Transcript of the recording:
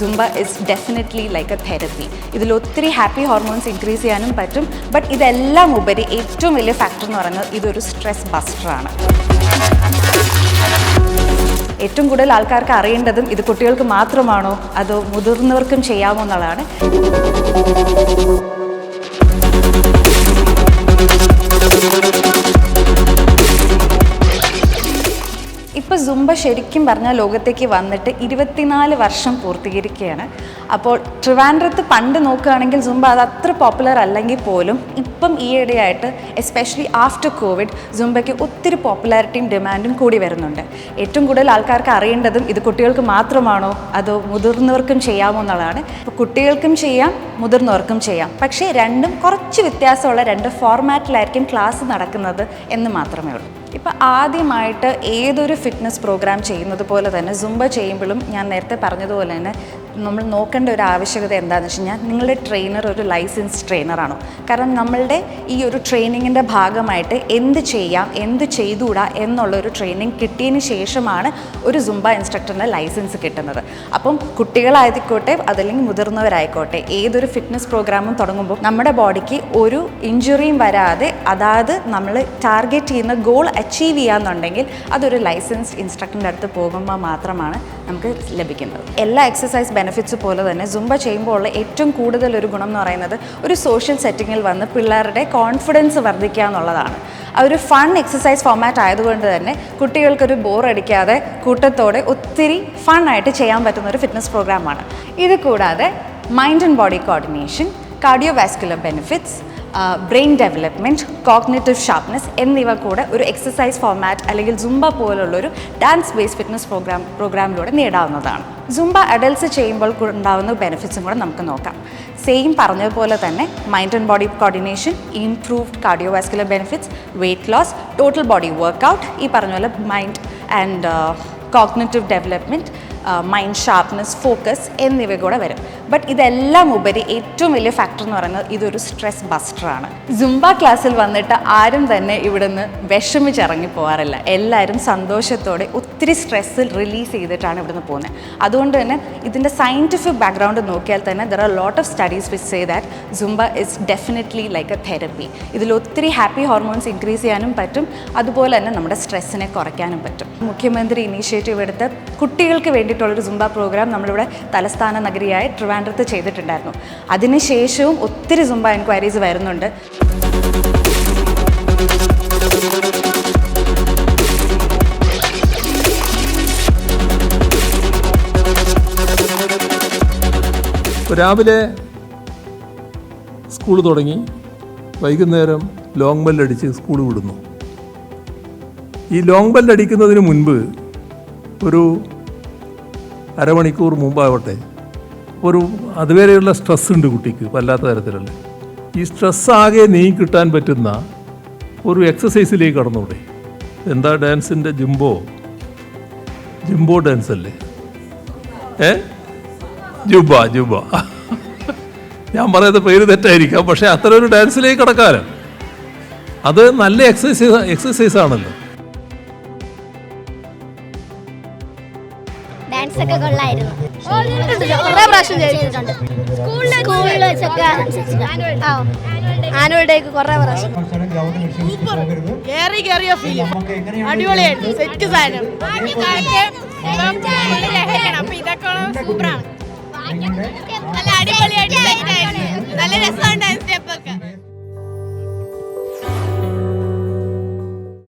Zumba is definitely like a therapy ഇതിൽ ഒത്തിരി happy hormones increase ചെയ്യാനും പറ്റും. ബട്ട് ഇതെല്ലാം ഉപരി ഏറ്റവും വലിയ ഫാക്ടർ എന്ന് പറയുന്നത് ഇതൊരു സ്ട്രെസ് ബസ്റ്ററാണ് ഏറ്റവും കൂടുതൽ ആൾക്കാർക്ക് അറിയേണ്ടതും ഇത് കുട്ടികൾക്ക് മാത്രമാണോ? അതോ മുതിർന്നവർക്കും ചെയ്യാമോ എന്നുള്ളതാണ്. ഇപ്പോൾ സുംബ ശരിക്കും പറഞ്ഞാൽ ലോകത്തേക്ക് വന്നിട്ട് ഇരുപത്തിനാല് വർഷം പൂർത്തീകരിക്കുകയാണ്. അപ്പോൾ ട്രിവാൻഡ്രത്ത് പണ്ട് നോക്കുകയാണെങ്കിൽ സുംബ അത് അത്ര പോപ്പുലർ അല്ലെങ്കിൽ പോലും ഇപ്പം ഈയിടെയായിട്ട് എസ്പെഷ്യലി ആഫ്റ്റർ കോവിഡ് സുംബയ്ക്ക് ഒത്തിരി പോപ്പുലാരിറ്റിയും ഡിമാൻഡും കൂടി വരുന്നുണ്ട്. ഏറ്റവും കൂടുതൽ ആൾക്കാർക്ക് അറിയേണ്ടതും ഇത് കുട്ടികൾക്ക് മാത്രമാണോ? അതോ മുതിർന്നവർക്കും ചെയ്യാമോ എന്നുള്ളതാണ്. ഇപ്പോൾ കുട്ടികൾക്കും ചെയ്യാം മുതിർന്നവർക്കും ചെയ്യാം. പക്ഷേ രണ്ടും കുറച്ച് വ്യത്യാസമുള്ള രണ്ട് ഫോർമാറ്റിലായിരിക്കും ക്ലാസ് നടക്കുന്നത് എന്ന് മാത്രമേ ഉള്ളൂ. ഇപ്പോൾ ആദ്യമായിട്ട് ഏതൊരു ഫിറ്റ്നസ് പ്രോഗ്രാം ചെയ്യുന്നത് പോലെ തന്നെ സുംബ ചെയ്യുമ്പോഴും ഞാൻ നേരത്തെ പറഞ്ഞതുപോലെ തന്നെ നമ്മൾ നോക്കേണ്ട ഒരു ആവശ്യകത എന്താണെന്ന് വെച്ച് കഴിഞ്ഞാൽ നിങ്ങളുടെ ട്രെയിനർ ഒരു ലൈസൻസ് ട്രെയിനറാണോ കാരണം നമ്മളുടെ ഈ ഒരു ട്രെയിനിങ്ങിന്റെ ഭാഗമായിട്ട് എന്ത് ചെയ്യാം എന്ത് ചെയ്തുകൂടാ എന്നുള്ളൊരു ട്രെയിനിങ് കിട്ടിയതിന് ശേഷമാണ് ഒരു സുംബ ഇൻസ്ട്രക്ടറിന്റെ ലൈസൻസ് കിട്ടുന്നത്. അപ്പം കുട്ടികളായിക്കോട്ടെ അതല്ലെങ്കിൽ മുതിർന്നവരായിക്കോട്ടെ ഏതൊരു ഫിറ്റ്നസ് പ്രോഗ്രാമും തുടങ്ങുമ്പോൾ നമ്മുടെ ബോഡിക്ക് ഒരു ഇഞ്ചുറിയും വരാതെ അതായത് നമ്മൾ ടാർഗറ്റ് ചെയ്യുന്ന ഗോൾ അച്ചീവ് ചെയ്യാന്നുണ്ടെങ്കിൽ അതൊരു ലൈസൻസ് ഇൻസ്ട്രക്ടറിന്റെ അടുത്ത് പോകുമ്പോൾ മാത്രമാണ് നമുക്ക് ലഭിക്കുന്നത്. എല്ലാ എക്സസൈസ് ബെനിഫിറ്റ്സ് പോലെ തന്നെ സുംബ ചെയ്യുമ്പോൾ ഉള്ള ഏറ്റവും കൂടുതൽ ഒരു ഗുണം എന്ന് പറയുന്നത് ഒരു സോഷ്യൽ സെറ്റിങ്ങിൽ വന്ന് പിള്ളേരുടെ കോൺഫിഡൻസ് വർദ്ധിക്കുക എന്നുള്ളതാണ്. ആ ഒരു ഫൺ എക്സസൈസ് ഫോമാറ്റ് ആയതുകൊണ്ട് തന്നെ കുട്ടികൾക്കൊരു ബോർ അടിക്കാതെ കൂട്ടത്തോടെ ഒത്തിരി ഫണ്ണായിട്ട് ചെയ്യാൻ പറ്റുന്ന ഒരു ഫിറ്റ്നസ് പ്രോഗ്രാമാണ് ഇത് കൂടാതെ mind and body coordination cardio vascular benefits brain development cognitive sharpness എന്നിവ കൂടെ ഒരു എക്സസൈസ് ഫോർമാറ്റ് അല്ലെങ്കിൽ സുംബ പോലുള്ളൊരു ഡാൻസ് ബേസ് ഫിറ്റ്നസ് പ്രോഗ്രാം പ്രോഗ്രാമിലൂടെ നേടാവുന്നതാണ്. സുംബ അഡൽട്സ് ചെയ്യുമ്പോൾ ഉണ്ടാകുന്ന ബെനിഫിറ്റ്സും കൂടെ നമുക്ക് നോക്കാം. സെയിം പറഞ്ഞതുപോലെ തന്നെ mind and body coordination improved cardiovascular benefits weight loss total body workout ഈ പറഞ്ഞ പോലെ mind and cognitive development mind sharpness focus എന്നിവ കൂടെ വരും. ബട്ട് ഇതെല്ലാം ഉപരി ഏറ്റവും വലിയ ഫാക്ടർ എന്ന് പറയുന്നത് ഇതൊരു സ്ട്രെസ് ബസ്റ്ററാണ് ജുംബ ക്ലാസ്സിൽ വന്നിട്ട് ആരും തന്നെ ഇവിടുന്ന് വിഷമിച്ചിറങ്ങി പോകാറില്ല എല്ലാവരും സന്തോഷത്തോടെ ഒത്തിരി സ്ട്രെസ് റിലീസ് ചെയ്തിട്ടാണ് ഇവിടുന്ന് പോകുന്നത് അതുകൊണ്ട് തന്നെ ഇതിന്റെ സയന്റിഫിക് ബാക്ക്ഗ്രൗണ്ട് നോക്കിയാൽ തന്നെ there are lot of studies which say that Zumba is definitely like a therapy ഇതിൽ ഒത്തിരി ഹാപ്പി ഹോർമോൺസ് ഇൻക്രീസ് ചെയ്യാനും പറ്റും. അതുപോലെ തന്നെ നമ്മുടെ സ്ട്രെസ്സിനെ കുറയ്ക്കാനും പറ്റും. മുഖ്യമന്ത്രി ഇനീഷ്യേറ്റീവ് എടുത്ത് കുട്ടികൾക്ക് വേണ്ടിയിട്ടുള്ളൊരു ജുംബ പ്രോഗ്രാം നമ്മളിവിടെ തലസ്ഥാന നഗരിയായ ട്രിവാൻഡ്രത്ത് ചെയ്തിട്ടുണ്ടായിരുന്നു. അതിനുശേഷവും ഒത്തിരി സുംബ എൻക്വയറീസ് വരുന്നുണ്ട്. രാവിലെ സ്കൂൾ തുടങ്ങി. വൈകുന്നേരം ലോങ് ബെല്ലടിച്ച് സ്കൂൾ വിടുന്നു. ഈ ലോങ് ബെല്ലടിക്കുന്നതിന് മുൻപ് ഒരു അരമണിക്കൂർ മുമ്പാവട്ടെ ഒരു അതുവരെയുള്ള സ്ട്രെസ് ഉണ്ട് കുട്ടിക്ക് വല്ലാത്ത തരത്തിലുള്ള. ഈ സ്ട്രെസ് ആകെ നീങ്ങി കിട്ടാൻ പറ്റുന്ന ഒരു എക്സസൈസിലേക്ക് കടന്നൂടെ. എന്താ ഡാൻസിന്റെ ജിംബോ? ജിംബോ ഡാൻസ് അല്ലേ ഏ? ജുബ ജുബ. ഞാൻ പറയുന്ന പേര് തെറ്റായിരിക്കാം പക്ഷെ അത്ര ഒരു ഡാൻസിലേക്ക് കടക്കാറ് അത് നല്ല എക്സസൈസ് എക്സസൈസ് ആണല്ലോ. ഡാൻസ് ഒക്കെ കൊള്ളായിരുന്നു. കുറേ പ്രാവശ്യം ചെയ്തിട്ടുണ്ട്. സ്കൂളിൽ വെച്ചൊക്കെ ആനുവൽ ഡേക്ക് കുറേ പ്രാവശ്യം. കേറി കേറിയ എങ്ങനെയാണ് അടിപൊളിയായിരുന്നു സെറ്റ് സാധനം. നിങ്ങളുടെ നല്ല അടിപൊളിയായിട്ട് set ആയിരുന്നു.